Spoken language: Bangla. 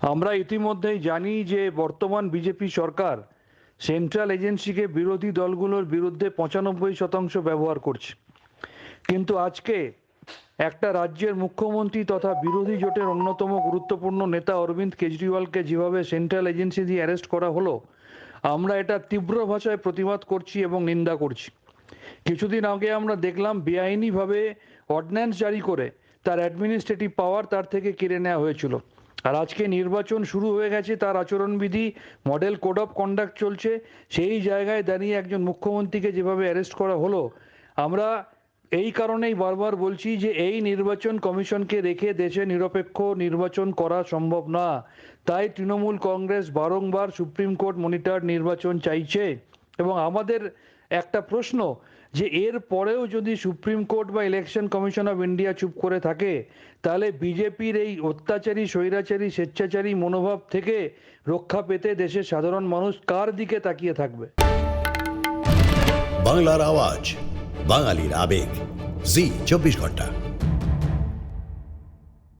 আমরা ইতিমধ্যেই জানি যে বর্তমান বিজেপি সরকার সেন্ট্রাল এজেন্সিকে বিরোধী দলগুলোর বিরুদ্ধে পঁচানব্বই শতাংশ ব্যবহার করছে। কিন্তু আজকে একটা রাজ্যের মুখ্যমন্ত্রী তথা বিরোধী জোটের অন্যতম গুরুত্বপূর্ণ নেতা অরবিন্দ কেজরিওয়ালকে যেভাবে সেন্ট্রাল এজেন্সি দিয়ে অ্যারেস্ট করা হলো, আমরা এটা তীব্র ভাষায় প্রতিবাদ করছি এবং নিন্দা করছি। কিছুদিন আগে আমরা দেখলাম বেআইনিভাবে অর্ডিন্যান্স জারি করে তার অ্যাডমিনিস্ট্রেটিভ পাওয়ার তার থেকে কেড়ে নেওয়া হয়েছিল। আর আজকে নির্বাচন শুরু হয়ে গেছে, তার আচরণবিধি মডেল কোড অফ কন্ডাক্ট চলছে। সেই জায়গায় দাঁড়িয়ে একজন মুখ্যমন্ত্রীকে যেভাবে অ্যারেস্ট করা হলো, আমরা এই কারণেই বারবার বলছি যে এই নির্বাচন কমিশনকে রেখে দেশে নিরপেক্ষ নির্বাচন করা সম্ভব না। তাই তৃণমূল কংগ্রেস বারংবার সুপ্রিম কোর্ট মনিটর নির্বাচন চাইছে এবং আমাদের একটা প্রশ্ন যে এর পরেও যদি সুপ্রিম কোর্ট বা ইলেকশন কমিশন অফ ইন্ডিয়া চুপ করে থাকে, তাহলে বিজেপির এই অত্যাচারী, স্বৈরাচারী, স্বেচ্ছাচারী মনোভাব থেকে রক্ষা পেতে দেশের সাধারণ মানুষ কার দিকে তাকিয়ে থাকবে? বাংলার আওয়াজ, বাঙালির আবেগ, জি, চব্বিশ ঘণ্টা।